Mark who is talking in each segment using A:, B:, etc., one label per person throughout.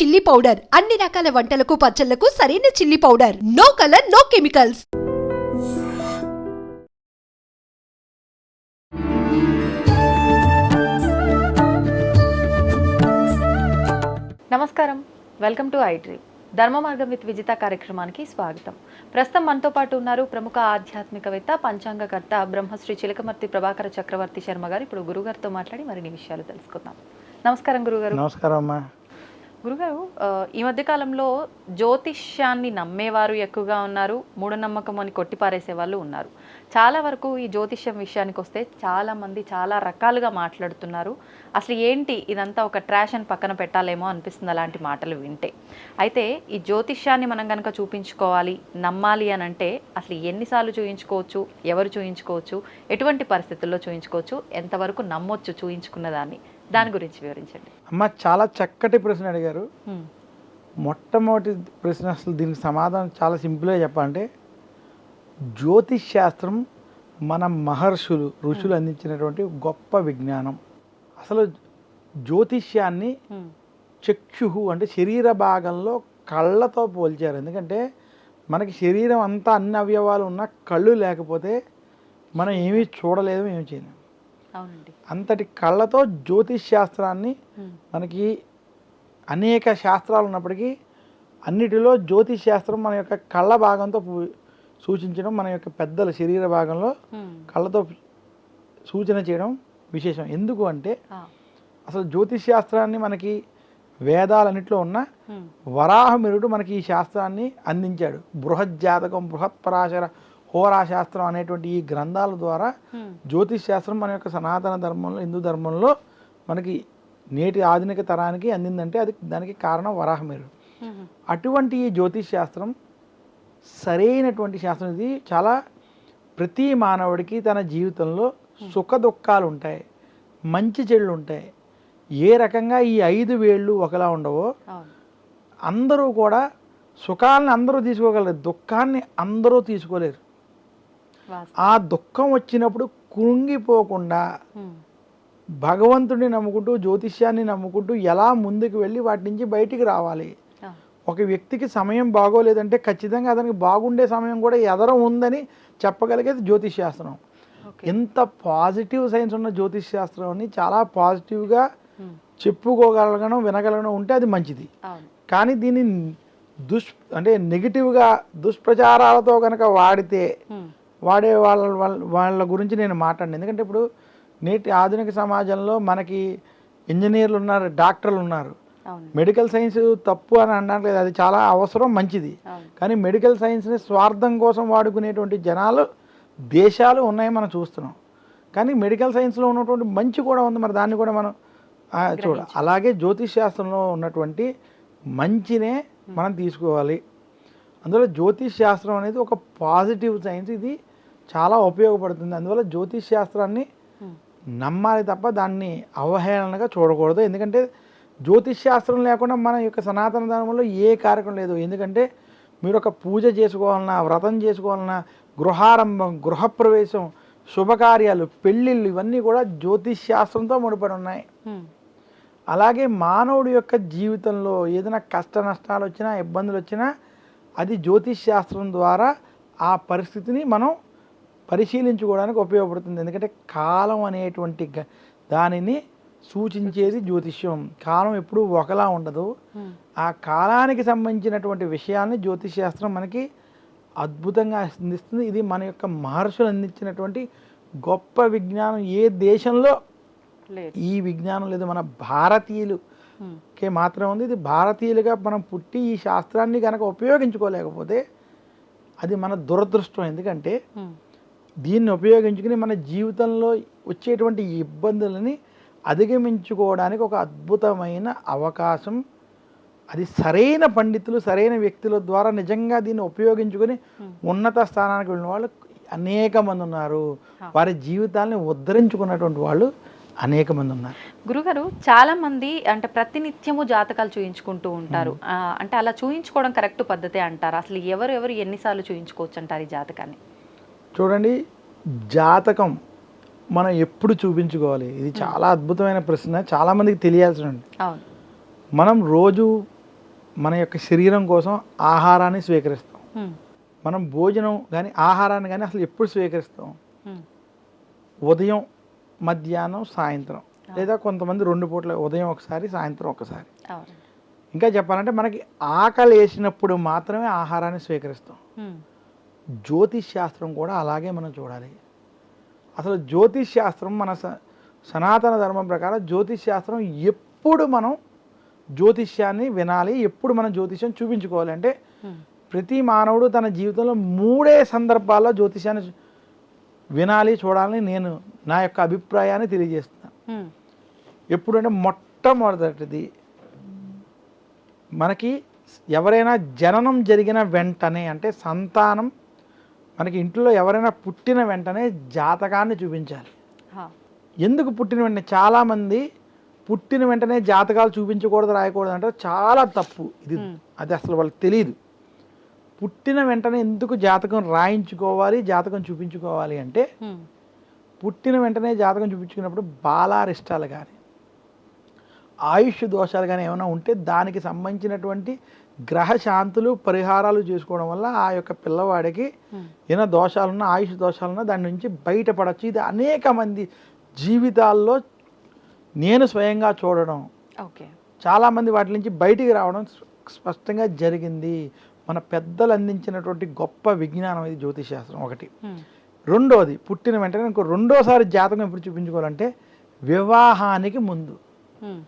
A: Chilli powder అన్ని రకాల వంటలకు పచ్చళ్ళకు సరైన chilli powder no colour no chemicals
B: నమస్కారం. Welcome to I dream Dharma Margam with Vijitha కార్యక్రమానికి స్వాగతం. ప్రస్తుతం మనతో పాటు ఉన్నారు ప్రముఖ ఆధ్యాత్మికవేత్త పంచాంగకర్త బ్రహ్మశ్రీ చిలకమర్తి ప్రభాకర చక్రవర్తి శర్మ గారు. ఇప్పుడు గురుగారితో మాట్లాడి మరిన్ని విషయాలు తెలుసుకుందాం. నమస్కారం గురుగారు.
C: నమస్కారం అమ్మా.
B: గురుగారు ఈ మధ్య కాలంలో జ్యోతిష్యాన్ని నమ్మేవారు ఎక్కువగా ఉన్నారు మూఢనమ్మకం అని కొట్టిపారేసే వాళ్ళు ఉన్నారు. చాలా వరకు ఈ జ్యోతిష్యం విషయానికి వస్తే చాలామంది చాలా రకాలుగా మాట్లాడుతున్నారు. అసలు ఏంటి ఇదంతా ఒక ట్రాష్ అని పక్కన పెట్టాలేమో అనిపిస్తుంది అలాంటి మాటలు వింటే. అయితే ఈ జ్యోతిష్యాన్ని మనం కనుక చూపించుకోవాలి నమ్మాలి అని అంటే అసలు ఎన్నిసార్లు చూయించుకోవచ్చు ఎవరు చూయించుకోవచ్చు ఎటువంటి పరిస్థితుల్లో చూయించుకోవచ్చు ఎంతవరకు నమ్మొచ్చు చూయించుకున్న దాన్ని దాని గురించి వివరించండి.
C: అమ్మ చాలా చక్కటి ప్రశ్న అడిగారు. మొట్టమొదటి ప్రశ్న అసలు దీనికి సమాధానం చాలా సింపుల్గా చెప్పాలంటే జ్యోతిష్ శాస్త్రం మన మహర్షులు ఋషులు అందించినటువంటి గొప్ప విజ్ఞానం. అసలు జ్యోతిష్యాన్ని
B: హ్మ్.
C: చక్షు అంటే శరీర భాగంలో కళ్ళతో పోల్చారు. ఎందుకంటే మనకి శరీరం అంతా అన్ని అవయవాలు ఉన్న కళ్ళు లేకపోతే మనం ఏమీ చూడలేము ఏమీ చేయలేము. అంతటి కళ్ళతో జ్యోతిష్ శాస్త్రాన్ని. మనకి అనేక శాస్త్రాలు ఉన్నప్పటికీ అన్నిటిలో జ్యోతిష్ శాస్త్రం మన యొక్క కళ్ళ భాగంతో సూచించడం మన యొక్క పెద్దల శరీర భాగంలో. కళ్ళతో సూచన చేయడం విశేషం ఎందుకు అంటే. అసలు జ్యోతిష్ శాస్త్రాన్ని మనకి వేదాలన్నింటిలో ఉన్న
B: హ్మ్.
C: వరాహమిరుడు మనకి ఈ శాస్త్రాన్ని అందించాడు బృహజ్జాతకం బృహత్పరాశర హోరాశాస్త్రం అనేటువంటి ఈ గ్రంథాల ద్వారా. జ్యోతిష్ శాస్త్రం మన యొక్క సనాతన ధర్మంలో హిందూ ధర్మంలో మనకి నేటి ఆధునిక తరానికి అందిందంటే అది దానికి కారణం వరాహమిరుడు
B: హ్మ్.
C: అటువంటి ఈ జ్యోతిష్ శాస్త్రం సరైనటువంటి శాస్త్రం ఇది చాలా ప్రతి మానవుడికి తన జీవితంలో సుఖ దుఃఖాలు ఉంటాయి మంచి చెడులు ఉంటాయి ఏ రకంగా ఈ ఐదు వేళ్ళు ఒకలా ఉండవో అందరూ కూడా సుఖాన్ని అందరూ తీసుకోగలరు దుఃఖాన్ని అందరూ తీసుకోలేరు. ఆ దుఃఖం వచ్చినప్పుడు కృంగిపోకుండా. భగవంతుడిని నమ్ముకుంటూ జ్యోతిష్యాన్ని నమ్ముకుంటూ ఎలా ముందుకు వెళ్ళి వాటి నుంచి బయటికి రావాలి. ఒక వ్యక్తికి సమయం బాగోలేదంటే ఖచ్చితంగా అతనికి బాగుండే సమయం కూడా ఎదరం ఉందని చెప్పగలిగేది జ్యోతిష్ శాస్త్రం ఎంత పాజిటివ్ సైన్స్ ఉన్న జ్యోతిష్ శాస్త్రం అని చాలా పాజిటివ్గా. చెప్పుకోగలగడం వినగలగడం ఉంటే అది మంచిది కానీ దీన్ని దుష్ అంటే నెగిటివ్గా దుష్ప్రచారాలతో కనుక వాడితే. వాడే వాళ్ళ వాళ్ళ- వాళ్ళ గురించి నేను మాట్లాడిన. ఎందుకంటే ఇప్పుడు నేటి ఆధునిక సమాజంలో మనకి ఇంజనీర్లు ఉన్నారు డాక్టర్లు ఉన్నారు. మెడికల్ సైన్స్ తప్పు అని అనడానికి లేదు అది చాలా అవసరం మంచిది. కానీ మెడికల్ సైన్స్ని స్వార్థం కోసం వాడుకునేటువంటి జనాలు దేశాలు ఉన్నాయి మనం చూస్తున్నాం. కానీ మెడికల్ సైన్స్లో ఉన్నటువంటి మంచి కూడా ఉంది మరి దాన్ని కూడా మనం చూడ అలాగే జ్యోతిష్ శాస్త్రంలో ఉన్నటువంటి మంచినే మనం తీసుకోవాలి. అందువల్ల జ్యోతిష్ శాస్త్రం అనేది ఒక పాజిటివ్ సైన్స్. ఇది చాలా ఉపయోగపడుతుంది అందువల్ల జ్యోతిష్ శాస్త్రాన్ని. నమ్మాలి తప్ప దాన్ని అవహేళనగా చూడకూడదు ఎందుకంటే జ్యోతిష్ శాస్త్రం లేకుండా మన యొక్క సనాతన ధర్మంలో ఏ కార్యక్రమం లేదు ఎందుకంటే మీరు ఒక పూజ చేసుకోవాలన్నా వ్రతం చేసుకోవాలన్నా గృహారంభం గృహప్రవేశం శుభకార్యాలు పెళ్ళిళ్ళు ఇవన్నీ కూడా జ్యోతిష్ శాస్త్రంతో ముడిపడి ఉన్నాయి. అలాగే మానవుడి యొక్క జీవితంలో ఏదైనా కష్ట నష్టాలు వచ్చినా ఇబ్బందులు వచ్చినా అది జ్యోతిష్ శాస్త్రం ద్వారా ఆ పరిస్థితిని మనం పరిశీలించుకోవడానికి ఉపయోగపడుతుంది. ఎందుకంటే కాలం అనేటువంటి దానిని సూచించేది జ్యోతిష్యం. కాలం ఎప్పుడూ ఒకలా ఉండదు. ఆ కాలానికి సంబంధించినటువంటి విషయాల్ని జ్యోతిష్ శాస్త్రం మనకి అద్భుతంగా అందిస్తుంది. ఇది మన యొక్క మహర్షులు అందించినటువంటి గొప్ప విజ్ఞానం. ఏ దేశంలో ఈ విజ్ఞానం లేదు. మన భారతీయులు
B: హ్మ్.
C: కే మాత్రం ఉంది. ఇది భారతీయులుగా మనం పుట్టి ఈ శాస్త్రాన్ని కనుక ఉపయోగించుకోలేకపోతే అది మన దురదృష్టం. ఎందుకంటే. దీన్ని ఉపయోగించుకుని మన జీవితంలో వచ్చేటువంటి ఇబ్బందులని అధిగమించుకోవడానికి ఒక అద్భుతమైన అవకాశం. అది సరైన పండితులు సరైన వ్యక్తుల ద్వారా నిజంగా దీన్ని ఉపయోగించుకొని. ఉన్నత స్థానానికి వెళ్ళిన వాళ్ళు అనేక మంది ఉన్నారు. వారి జీవితాలని ఉద్ధరించుకున్నటువంటి వాళ్ళు అనేక మంది ఉన్నారు.
B: గురుగారు చాలా మంది అంటే ప్రతినిత్యము జాతకాలు చూయించుకుంటూ ఉంటారు. అంటే అలా చూయించుకోవడం కరెక్ట్ పద్ధతే అంటారు? అసలు ఎవరు ఎవరు ఎన్నిసార్లు చూయించుకోవచ్చు అంటారు ఈ జాతకాన్ని?
C: చూడండి జాతకం మనం ఎప్పుడు చూపించుకోవాలి? ఇది చాలా అద్భుతమైన ప్రశ్న. చాలామందికి తెలియాల్సిన
B: అవును.
C: మనం రోజు మన యొక్క శరీరం కోసం ఆహారాన్ని స్వీకరిస్తాం. మనం భోజనం కానీ ఆహారాన్ని కానీ అసలు ఎప్పుడు స్వీకరిస్తాం? ఉదయం మధ్యాహ్నం సాయంత్రం. లేదా కొంతమంది రెండు పూట్ల ఉదయం ఒకసారి సాయంత్రం ఒకసారి. ఇంకా చెప్పాలంటే మనకి ఆకలి వేసినప్పుడు మాత్రమే ఆహారాన్ని స్వీకరిస్తాం. జ్యోతిష్ శాస్త్రం కూడా అలాగే మనం చూడాలి. అసలు జ్యోతిష్ శాస్త్రం మన స- సనాతన ధర్మం ప్రకారం జ్యోతిష్ శాస్త్రం ఎప్పుడు మనం జ్యోతిష్యాన్ని వినాలి ఎప్పుడు మనం జ్యోతిష్యం చూపించుకోవాలి అంటే ప్రతి మానవుడు తన జీవితంలో మూడే సందర్భాల్లో జ్యోతిష్యాన్ని వినాలి చూడాలని నేను నా యొక్క అభిప్రాయాన్ని తెలియజేస్తున్నాను ఎప్పుడంటే మొట్టమొదటిది మనకి ఎవరైనా జననం జరిగిన వెంటనే అంటే సంతానం మనకి ఇంట్లో ఎవరైనా పుట్టిన వెంటనే జాతకాన్ని చూపించాలి. ఎందుకు పుట్టిన వెంటనే? చాలామంది పుట్టిన వెంటనే జాతకాలు చూపించకూడదు రాయకూడదు అంటే చాలా తప్పు. ఇది. అది అసలు వాళ్ళకి తెలియదు పుట్టిన వెంటనే ఎందుకు జాతకం రాయించుకోవాలి జాతకం చూపించుకోవాలి అంటే పుట్టిన వెంటనే జాతకం చూపించుకున్నప్పుడు బాలారిష్టాలు కానీ ఆయుష్ దోషాలు కానీ ఏమైనా ఉంటే దానికి సంబంధించినటువంటి గ్రహ శాంతులు పరిహారాలు చేసుకోవడం వల్ల ఆ యొక్క పిల్లవాడికి
B: ఉమ్,
C: ఏమైనా దోషాలున్నా ఆయుష్ దోషాలున్నా దాని నుంచి బయటపడచ్చు. ఇది అనేక మంది జీవితాల్లో నేను స్వయంగా చూడడం.
B: ఓకే.
C: చాలామంది వాటి నుంచి బయటికి రావడం స్ప- స్పష్టంగా జరిగింది. మన పెద్దలు అందించినటువంటి గొప్ప విజ్ఞానం ఇది జ్యోతిశాస్త్రం ఒకటి.
B: ఉమ్,
C: రెండోది పుట్టిన వెంటనే ఇంకో రెండోసారి జాతకం ఎప్పుడు చూపించుకోవాలంటే వివాహానికి ముందు.
B: ఉమ్,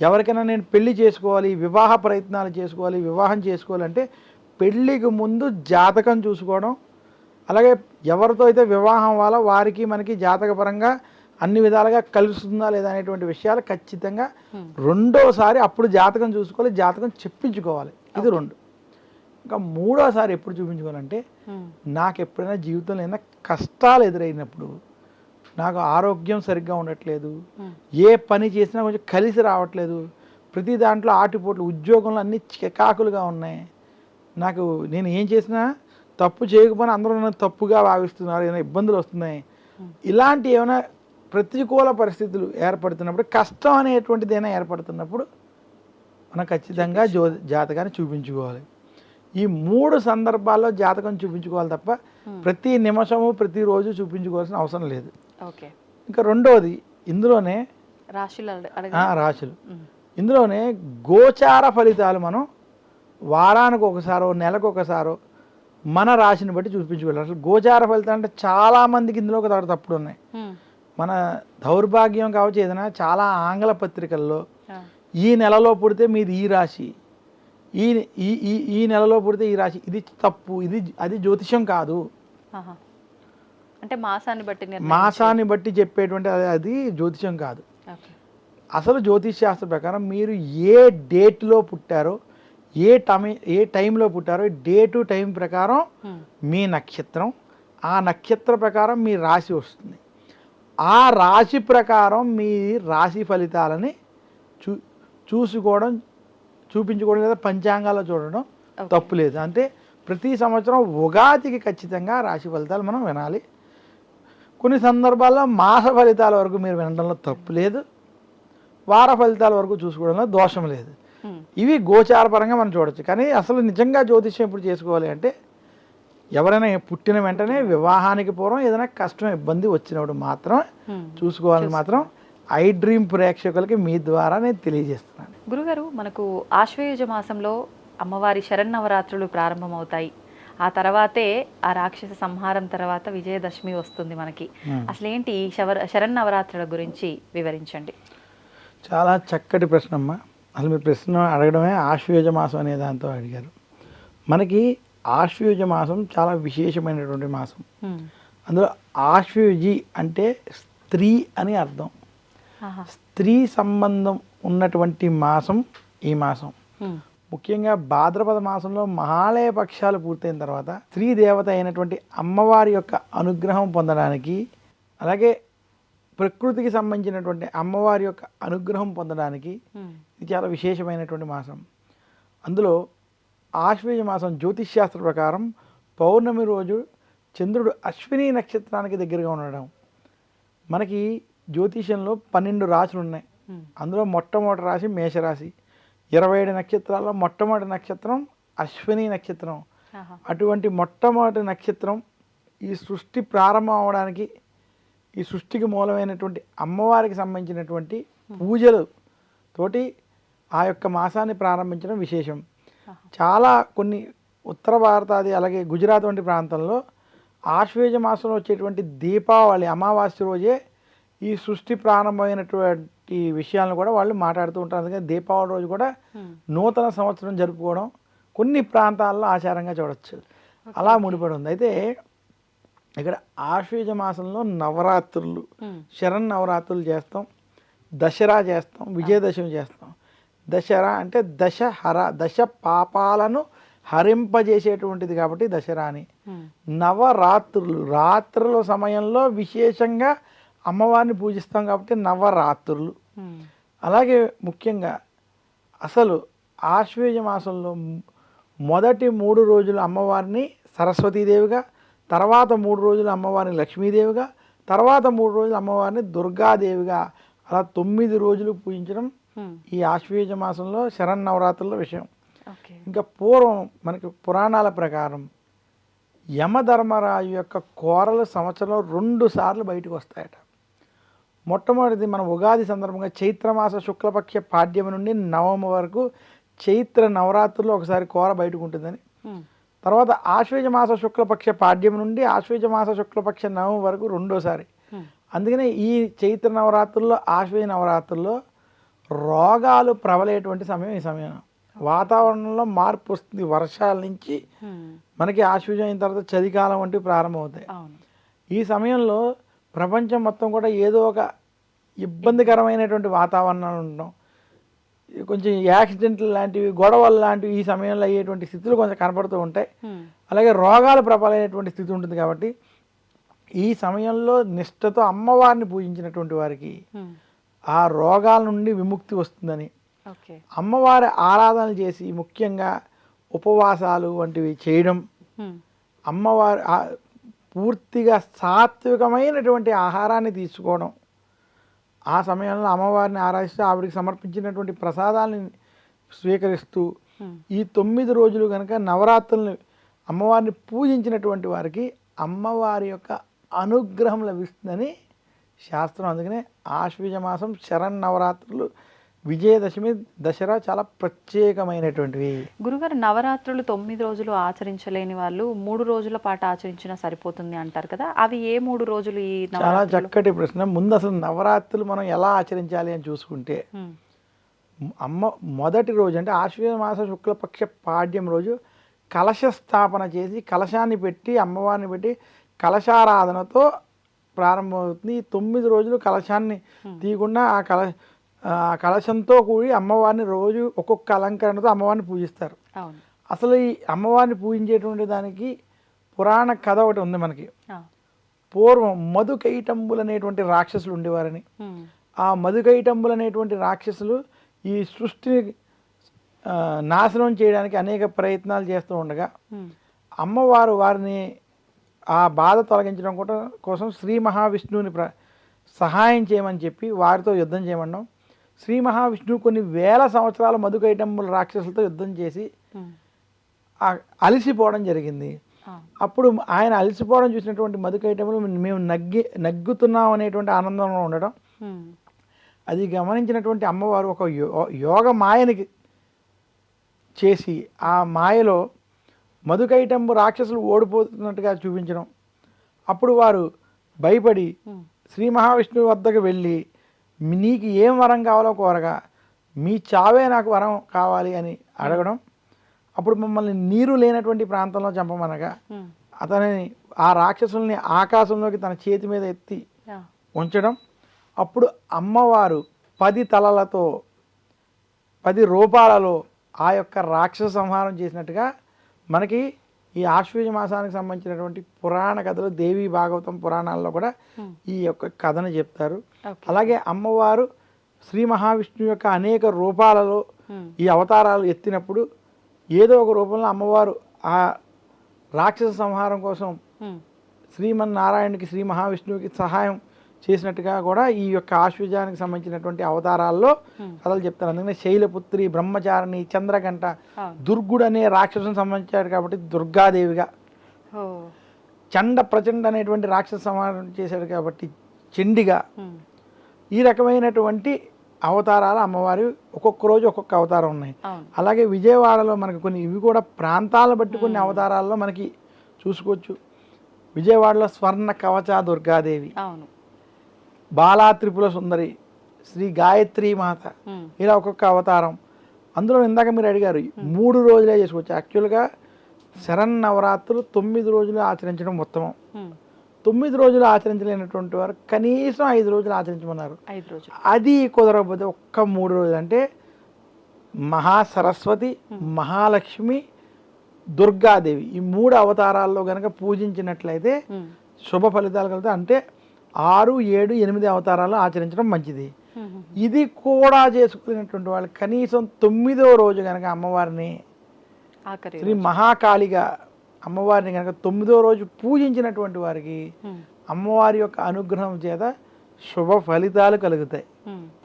C: ఎవరికైనా నేను పెళ్ళి చేసుకోవాలి వివాహ ప్రయత్నాలు చేసుకోవాలి వివాహం చేసుకోవాలంటే పెళ్ళికి ముందు జాతకం చూసుకోవడం అలాగే ఎవరితో అయితే వివాహం వాళ్ళ వారికి మనకి జాతకపరంగా అన్ని విధాలుగా కలుస్తుందా లేదా అనేటువంటి విషయాలు ఖచ్చితంగా. రెండోసారి అప్పుడు జాతకం చూసుకోవాలి జాతకం చెప్పించుకోవాలి. ఇది రెండు. ఇంకా మూడోసారి ఎప్పుడు చూపించుకోవాలంటే నాకు ఎప్పుడైనా జీవితంలో ఏదైనా కష్టాలు ఎదురైనప్పుడు నాకు ఆరోగ్యం సరిగ్గా ఉండట్లేదు. ఏ పని చేసినా కొంచెం కలిసి రావట్లేదు. ప్రతి దాంట్లో ఆటిపోట్లు ఉద్యోగంలో అన్ని చికాకులుగా ఉన్నాయి. నాకు నేను ఏం చేసినా తప్పు చేయకపోయినా అందరూ నన్ను తప్పుగా భావిస్తున్నారు ఏమైనా ఇబ్బందులు వస్తున్నాయి. ఇలాంటి ఏమైనా ప్రతికూల పరిస్థితులు ఏర్పడుతున్నప్పుడు కష్టం అనేటువంటిది ఏమైనా ఏర్పడుతున్నప్పుడు మనం ఖచ్చితంగా జో జాతకాన్ని చూపించుకోవాలి. ఈ మూడు సందర్భాల్లో జాతకం చూపించుకోవాలి తప్ప ప్రతి నిమిషము ప్రతిరోజు చూపించుకోవాల్సిన అవసరం లేదు.
B: ఓకే.
C: ఇంకా రెండవది ఇందులోనే
B: రాశులు
C: రాశులు.
B: ఉమ్,
C: ఇందులోనే గోచార ఫలితాలు మనం వారానికి ఒకసారో నెలకు ఒకసారో మన రాశిని బట్టి చూపించుకోవాలి. అసలు గోచార ఫలితాలు అంటే చాలా మందికి ఇందులో ఒక తప్పుడు ఉన్నాయి.
B: ఉమ్,
C: మన దౌర్భాగ్యం కావచ్చు ఏదైనా చాలా ఆంగ్ల పత్రికల్లో ఈ నెలలో పుడితే మీది ఈ రాశి ఈ ఈ ఈ నెలలో పుడితే ఈ రాశి ఇది తప్పు ఇది అది జ్యోతిషం కాదు.
B: అంటే మాసాన్ని బట్టి
C: మాసాన్ని బట్టి చెప్పేటువంటి అది అది జ్యోతిషం కాదు. అసలు జ్యోతిష్ శాస్త్ర ప్రకారం మీరు ఏ డేట్లో పుట్టారో ఏ టైం ఏ టైంలో పుట్టారో డే టు టైం ప్రకారం మీ నక్షత్రం ఆ నక్షత్ర ప్రకారం మీ రాశి వస్తుంది. ఆ రాశి ప్రకారం మీ రాశి ఫలితాలని చూ చూసుకోవడం చూపించుకోవడం లేదా పంచాంగాల్లో చూడడం. తప్పు లేదు. అంటే ప్రతి సంవత్సరం ఉగాదికి ఖచ్చితంగా రాశి ఫలితాలు మనం వినాలి. కొన్ని సందర్భాల్లో మాస ఫలితాల వరకు మీరు వినడంలో తప్పు లేదు. వార ఫలితాల వరకు చూసుకోవడంలో దోషం లేదు. ఇవి గోచారపరంగా మనం చూడొచ్చు. కానీ అసలు నిజంగా జ్యోతిష్యం ఎప్పుడు చేసుకోవాలి అంటే ఎవరైనా పుట్టిన వెంటనే వివాహానికి పూర్వం ఏదైనా కష్టం ఇబ్బంది వచ్చినప్పుడు మాత్రం. చూసుకోవాలని మాత్రం ఐ డ్రీమ్ ప్రేక్షకులకి మీ ద్వారా నేను తెలియజేస్తున్నాను.
B: గురుగారు మనకు ఆశ్వయుజ మాసంలో అమ్మవారి శరన్నవరాత్రులు ప్రారంభమవుతాయి. ఆ తర్వాతే ఆ రాక్షస సంహారం తర్వాత విజయదశమి వస్తుంది మనకి.
C: Hmm.
B: అసలు ఏంటి ఈ శవర శరన్నవరాత్రుల గురించి వివరించండి.
C: చాలా చక్కటి ప్రశ్న అమ్మ అసలు మీ ప్రశ్న అడగడమే ఆశ్వయుజ మాసం అనే దాంతో అడిగారు. మనకి ఆశ్వయుజ మాసం చాలా విశేషమైనటువంటి మాసం. అందులో ఆశ్వయుజి అంటే స్త్రీ అని అర్థం. స్త్రీ సంబంధం ఉన్నటువంటి మాసం ఈ మాసం. ముఖ్యంగా భాద్రపద మాసంలో మహాలయ పక్షాలు పూర్తయిన తర్వాత స్త్రీ దేవత అయినటువంటి అమ్మవారి యొక్క అనుగ్రహం పొందడానికి అలాగే ప్రకృతికి సంబంధించినటువంటి అమ్మవారి యొక్క అనుగ్రహం పొందడానికి ఇది చాలా విశేషమైనటువంటి మాసం. అందులో ఆశ్వేజ మాసం జ్యోతిష్ శాస్త్ర ప్రకారం పౌర్ణమి రోజు చంద్రుడు అశ్విని నక్షత్రానికి దగ్గరగా ఉండడం. మనకి జ్యోతిషంలో పన్నెండు రాశులు ఉన్నాయి. అందులో మొట్టమొదటి రాశి మేషరాశి. ఇరవై ఏడు నక్షత్రాల్లో మొట్టమొదటి నక్షత్రం అశ్విని నక్షత్రం. అటువంటి మొట్టమొదటి నక్షత్రం ఈ సృష్టి ప్రారంభం అవడానికి ఈ సృష్టికి మూలమైనటువంటి అమ్మవారికి సంబంధించినటువంటి పూజలు తోటి ఆ యొక్క మాసాన్ని ప్రారంభించడం విశేషం. చాలా కొన్ని ఉత్తర భారతాది అలాగే గుజరాత్ వంటి ప్రాంతంలో ఆశ్వేజ మాసంలో వచ్చేటువంటి దీపావళి అమావాస్య రోజే ఈ సృష్టి ప్రారంభమైనటువంటి విషయాలను కూడా వాళ్ళు మాట్లాడుతూ ఉంటారు. అందుకని దీపావళి రోజు కూడా. నూతన సంవత్సరం జరుపుకోవడం కొన్ని ప్రాంతాల్లో ఆచారంగా చూడొచ్చు. అలా ముడిపడి ఉంది. అయితే ఇక్కడ ఆశ్వేజ మాసంలో నవరాత్రులు. శరణ్ నవరాత్రులు చేస్తాం దసరా చేస్తాం విజయదశమి చేస్తాం. దసరా అంటే దశ హర దశ పాపాలను హరింపజేసేటువంటిది కాబట్టి దసరా అని. నవరాత్రులు రాత్రుల సమయంలో విశేషంగా అమ్మవారిని పూజిస్తాం కాబట్టి నవరాత్రులు. అలాగే ముఖ్యంగా అసలు ఆశ్వేజ మాసంలో మొదటి మూడు రోజులు అమ్మవారిని సరస్వతీదేవిగా తర్వాత మూడు రోజులు అమ్మవారిని లక్ష్మీదేవిగా తర్వాత మూడు రోజులు అమ్మవారిని దుర్గాదేవిగా అలా తొమ్మిది రోజులు పూజించడం. ఈ ఆశ్వేజ మాసంలో శరన్నవరాత్రుల విషయం ఇంకా పూర్వం మనకి పురాణాల ప్రకారం యమధర్మరాజు యొక్క కోరలు సంవత్సరంలో రెండు సార్లు బయటకు వస్తాయట మొట్టమొదటిది మన ఉగాది సందర్భంగా చైత్రమాస శుక్లపక్ష పాడ్యం నుండి నవమ వరకు చైత్ర నవరాత్రుల్లో ఒకసారి కోర బయటకు ఉంటుందని. తర్వాత ఆశ్వేజ మాస శుక్లపక్ష పాడ్యం నుండి ఆశ్వేజ మాస శుక్లపక్ష నవమ వరకు రెండోసారి. అందుకనే ఈ చైత్ర నవరాత్రుల్లో ఆశ్వేజ నవరాత్రుల్లో రోగాలు ప్రబలేటువంటి సమయం ఈ సమయం వాతావరణంలో మార్పు వస్తుంది వర్షాల నుంచి. మనకి ఆశ్వేజం అయిన తర్వాత చలికాలం వంటివి ప్రారంభమవుతాయి ఈ సమయంలో ప్రపంచం మొత్తం కూడా ఏదో ఒక ఇబ్బందికరమైనటువంటి వాతావరణం ఉండడం కొంచెం యాక్సిడెంట్లు లాంటివి గొడవలు లాంటివి ఈ సమయంలో అయ్యేటువంటి స్థితులు కొంచెం కనపడుతూ ఉంటాయి. అలాగే రోగాలు ప్రబలైనటువంటి స్థితి ఉంటుంది కాబట్టి ఈ సమయంలో నిష్ఠతో అమ్మవారిని పూజించినటువంటి వారికి. ఆ రోగాల నుండి విముక్తి వస్తుందని అమ్మవారి ఆరాధనలు చేసి ముఖ్యంగా ఉపవాసాలు వంటివి చేయడం. అమ్మవారి పూర్తిగా సాత్వికమైనటువంటి ఆహారాన్ని తీసుకోవడం ఆ సమయంలో అమ్మవారిని ఆరాధిస్తూ ఆవిడికి సమర్పించినటువంటి ప్రసాదాలని స్వీకరిస్తూ. ఈ తొమ్మిది రోజులు కనుక నవరాత్రులను అమ్మవారిని పూజించినటువంటి వారికి అమ్మవారి యొక్క అనుగ్రహం లభిస్తుందని శాస్త్రం అందుకనే ఆశ్వీజ మాసం శరణ్ నవరాత్రులు విజయదశమి దసరా చాలా ప్రత్యేకమైనటువంటివి
B: గురుగారు నవరాత్రులు తొమ్మిది రోజులు ఆచరించలేని వాళ్ళు మూడు రోజుల పాటు ఆచరించినా సరిపోతుంది అంటారు కదా? అవి ఏ మూడు రోజులు ఈ
C: చాలా చక్కటి ప్రశ్న. ముందు అసలు నవరాత్రులు మనం ఎలా ఆచరించాలి అని చూసుకుంటే. అమ్మ మొదటి రోజు అంటే ఆశ్వీజ మాస శుక్లపక్ష పాడ్యం రోజు కలశ స్థాపన చేసి కలశాన్ని పెట్టి అమ్మవారిని పెట్టి కలశారాధనతో ప్రారంభమవుతుంది. ఈ తొమ్మిది రోజులు కలశాన్ని తీయకుండా ఆ కల కలశంతో కూడి అమ్మవారిని రోజు ఒక్కొక్క అలంకరణతో అమ్మవారిని పూజిస్తారు అసలు ఈ అమ్మవారిని పూజించేటువంటి దానికి పురాణ కథ ఒకటి ఉంది మనకి. పూర్వం మధుకైటంబులు అనేటువంటి రాక్షసులు ఉండేవారని. ఆ మధుకైటంబులు అనేటువంటి రాక్షసులు ఈ సృష్టిని నాశనం చేయడానికి అనేక ప్రయత్నాలు చేస్తూ ఉండగా. అమ్మవారు వారిని ఆ బాధ తొలగించడం కోసం శ్రీ మహావిష్ణువుని ప్ర సహాయం చేయమని చెప్పి వారితో యుద్ధం చేయమన్నాం శ్రీ మహావిష్ణువు కొన్ని వేల సంవత్సరాల మధుకైటంబుల రాక్షసులతో యుద్ధం చేసి అలసిపోవడం జరిగింది. అప్పుడు ఆయన అలసిపోవడం చూసినటువంటి మధుకైటములు మేము నగ్గి నగ్గుతున్నాం అనేటువంటి ఆనందంలో ఉండడం. అది గమనించినటువంటి అమ్మవారు ఒక యో- యోగ మాయని చేసి ఆ మాయలో మధుకైటంబు రాక్షసులు ఓడిపోతున్నట్టుగా చూపించడం అప్పుడు వారు భయపడి. శ్రీ మహావిష్ణువు వద్దకు వెళ్ళి "మీ- నీకు ఏం వరం కావాలో కోరగా మీ చావే నాకు వరం కావాలి అని అడగడం అప్పుడు మమ్మల్ని నీరు లేనటువంటి ప్రాంతంలో చంపమనగా. అతనిని ఆ రాక్షసుల్ని ఆకాశంలోకి తన చేతి మీద ఎత్తి. ఉంచడం అప్పుడు అమ్మవారు పది తలలతో పది రూపాలలో ఆ యొక్క రాక్షస సంహారం చేసినట్టుగా మనకి ఈ ఆశ్వీజ మాసానికి సంబంధించినటువంటి పురాణ కథలు దేవి భాగవతం పురాణాల్లో కూడా. ఈ యొక్క కథను చెప్తారు అలాగే అమ్మవారు శ్రీ మహావిష్ణువు యొక్క అనేక రూపాలలో. ఈ అవతారాలు ఎత్తినప్పుడు ఏదో ఒక రూపంలో అమ్మవారు ఆ రాక్షస సంహారం కోసం
B: ఉమ్.
C: శ్రీమన్నారాయణుడికి శ్రీ మహావిష్ణువుకి సహాయం చేసినట్టుగా కూడా ఈ యొక్క ఆశ్వజానికి సంబంధించినటువంటి అవతారాల్లో. కథలు చెప్తారు అందుకనే శైలపుత్రి బ్రహ్మచారిణి చంద్రగంట. దుర్గుడు అనే రాక్షసుని సంబంధించాడు కాబట్టి దుర్గాదేవిగా చండ ప్రచండ అనేటువంటి రాక్షస సమానం చేశాడు కాబట్టి చండిగా. ఈ రకమైనటువంటి అవతారాలు అమ్మవారి ఒక్కొక్క రోజు ఒక్కొక్క అవతారం ఉన్నాయి. అలాగే విజయవాడలో మనకు కొన్ని ఇవి కూడా ప్రాంతాలను బట్టి కొన్ని అవతారాల్లో మనకి చూసుకోవచ్చు. విజయవాడలో స్వర్ణ కవచ దుర్గాదేవి. బాలా త్రిపుర సుందరి శ్రీ గాయత్రి మాత. ఇలా ఒక్కొక్క అవతారం. అందులో ఇందాక మీరు అడిగారు మూడు రోజులే చేసుకోవచ్చు. యాక్చువల్గా శరన్నవరాత్రులు తొమ్మిది రోజులు ఆచరించడం ఉత్తమం. తొమ్మిది రోజులు ఆచరించలేనటువంటి వారు కనీసం ఐదు రోజులు ఆచరించమన్నారు.
B: ఐదు రోజులు.
C: అది కుదరకపోతే ఒక్క మూడు రోజులు అంటే మహాసరస్వతి మహాలక్ష్మి దుర్గాదేవి. ఈ మూడు అవతారాల్లో కనుక పూజించినట్లయితే. శుభ ఫలితాలు కలుగుతాయి. అంటే ఆరు ఏడు ఎనిమిది అవతారాలు ఆచరించడం మంచిది. ఇది కూడా చేసుకునేటువంటి వాళ్ళు కనీసం తొమ్మిదో రోజు కనుక అమ్మవారిని శ్రీ మహాకాళిగా అమ్మవారిని కనుక తొమ్మిదో రోజు పూజించినటువంటి వారికి. అమ్మవారి యొక్క అనుగ్రహం చేత శుభ ఫలితాలు కలుగుతాయి.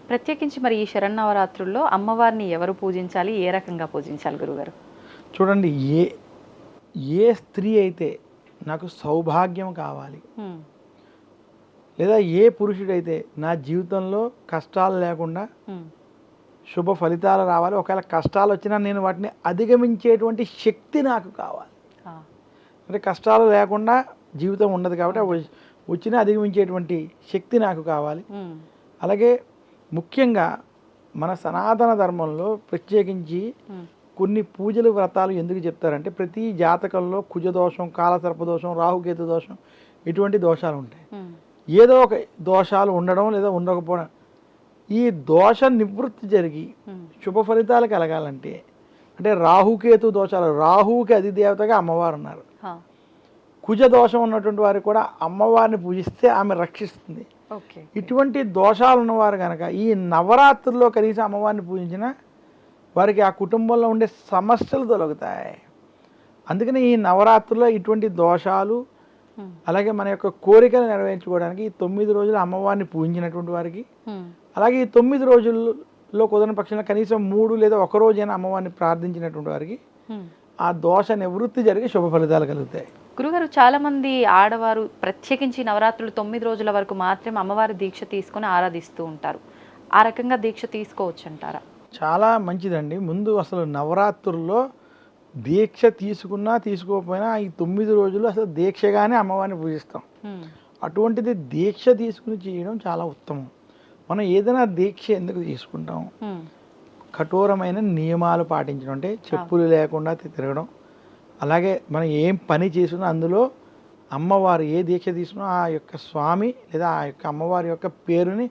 B: ప్రత్యేకించి మరి ఈ శరన్నవరాత్రుల్లో అమ్మవారిని ఎవరు పూజించాలి ఏ రకంగా పూజించాలి గురుగారు
C: చూడండి ఏ ఏ స్త్రీ అయితే నాకు సౌభాగ్యం కావాలి. లేదా ఏ పురుషుడైతే నా జీవితంలో కష్టాలు లేకుండా. శుభ ఫలితాలు రావాలి ఒకవేళ కష్టాలు వచ్చినా నేను వాటిని అధిగమించేటువంటి శక్తి నాకు కావాలి. అంటే కష్టాలు లేకుండా జీవితం ఉండదు కాబట్టి వచ్చినా అధిగమించేటువంటి శక్తి నాకు కావాలి. అలాగే ముఖ్యంగా మన సనాతన ధర్మంలో ప్రత్యేకించి. కొన్ని పూజలు వ్రతాలు ఎందుకు చెప్తారంటే ప్రతి జాతకంలో కుజదోషం కాలసర్పదోషం రాహుకేతు దోషం ఇటువంటి దోషాలు ఉంటాయి. ఏదో ఒక దోషాలు ఉండడం లేదా ఉండకపోవడం ఈ దోష నివృత్తి జరిగి. శుభ ఫలితాలు కలగాలంటే అంటే రాహుకేతు దోషాలు రాహువుకి అధిదేవతగా అమ్మవారు ఉన్నారు
B: ఆ.
C: కుజ దోషం ఉన్నటువంటి వారు కూడా అమ్మవారిని పూజిస్తే ఆమె రక్షిస్తుంది ఇటువంటి దోషాలు ఉన్నవారు కనుక ఈ నవరాత్రుల్లో కనీసం అమ్మవారిని పూజించిన వారికి ఆ కుటుంబంలో ఉండే సమస్యలు తొలగుతాయి అందుకని ఈ నవరాత్రుల్లో ఇటువంటి దోషాలు. అలాగే మన యొక్క కోరికలు నెరవేర్చుకోవడానికి ఈ తొమ్మిది రోజులు అమ్మవారిని పూజించినటువంటి వారికి. అలాగే ఈ తొమ్మిది రోజుల్లో కుదరని పక్షంలో కనీసం మూడు లేదా ఒక రోజైనా అమ్మవారిని ప్రార్థించినటువంటి వారికి. ఆ దోష నివృత్తి జరిగి శుభ ఫలితాలు కలుగుతాయి.
B: గురుగారు చాలా మంది ఆడవారు ప్రత్యేకించి నవరాత్రులు తొమ్మిది రోజుల వరకు మాత్రమే అమ్మవారి దీక్ష తీసుకొని ఆరాధిస్తూ ఉంటారు. ఆ రకంగా దీక్ష తీసుకోవచ్చు అంటారా
C: చాలా మంచిదండి. ముందు అసలు నవరాత్రుల్లో దీక్ష తీసుకున్నా తీసుకోకపోయినా ఈ తొమ్మిది రోజులు అసలు దీక్షగానే అమ్మవారిని పూజిస్తాం. అటువంటిది దీక్ష తీసుకుని చేయడం చాలా ఉత్తమం. మనం ఏదైనా దీక్ష ఎందుకు తీసుకుంటాం. కఠోరమైన నియమాలు పాటించడం. అంటే చెప్పులు లేకుండా తిరగడం. అలాగే మనం ఏం పని చేసినా అందులో అమ్మవారు ఏ దీక్ష తీసుకున్నా ఆ యొక్క స్వామి లేదా ఆ యొక్క అమ్మవారి యొక్క పేరుని.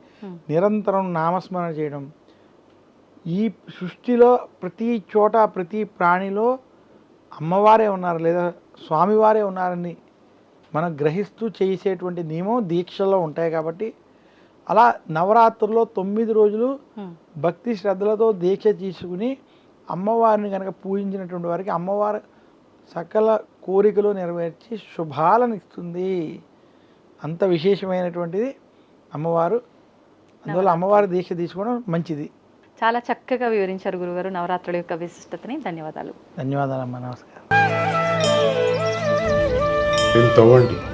C: నిరంతరం నామస్మరణ చేయడం. ఈ సృష్టిలో ప్రతి చోట ప్రతి ప్రాణిలో అమ్మవారే ఉన్నారు లేదా స్వామివారే ఉన్నారని మనం గ్రహిస్తూ చేసేటువంటి నియమం దీక్షలో ఉంటాయి కాబట్టి అలా నవరాత్రుల్లో తొమ్మిది రోజులు. భక్తి శ్రద్ధలతో దీక్ష తీసుకుని అమ్మవారిని కనుక పూజించినటువంటి వారికి అమ్మవారు సకల కోరికలు నెరవేర్చి శుభాలను ఇస్తుంది. అంత విశేషమైనటువంటిది అమ్మవారు. అందువల్ల అమ్మవారి దీక్ష తీసుకోవడం మంచిది.
B: చాలా చక్కగా వివరించారు గురుగారు నవరాత్రుల యొక్క విశిష్టతని. ధన్యవాదాలు.
C: ధన్యవాదాలమ్మా. నమస్కారం.
D: తవ్వండి.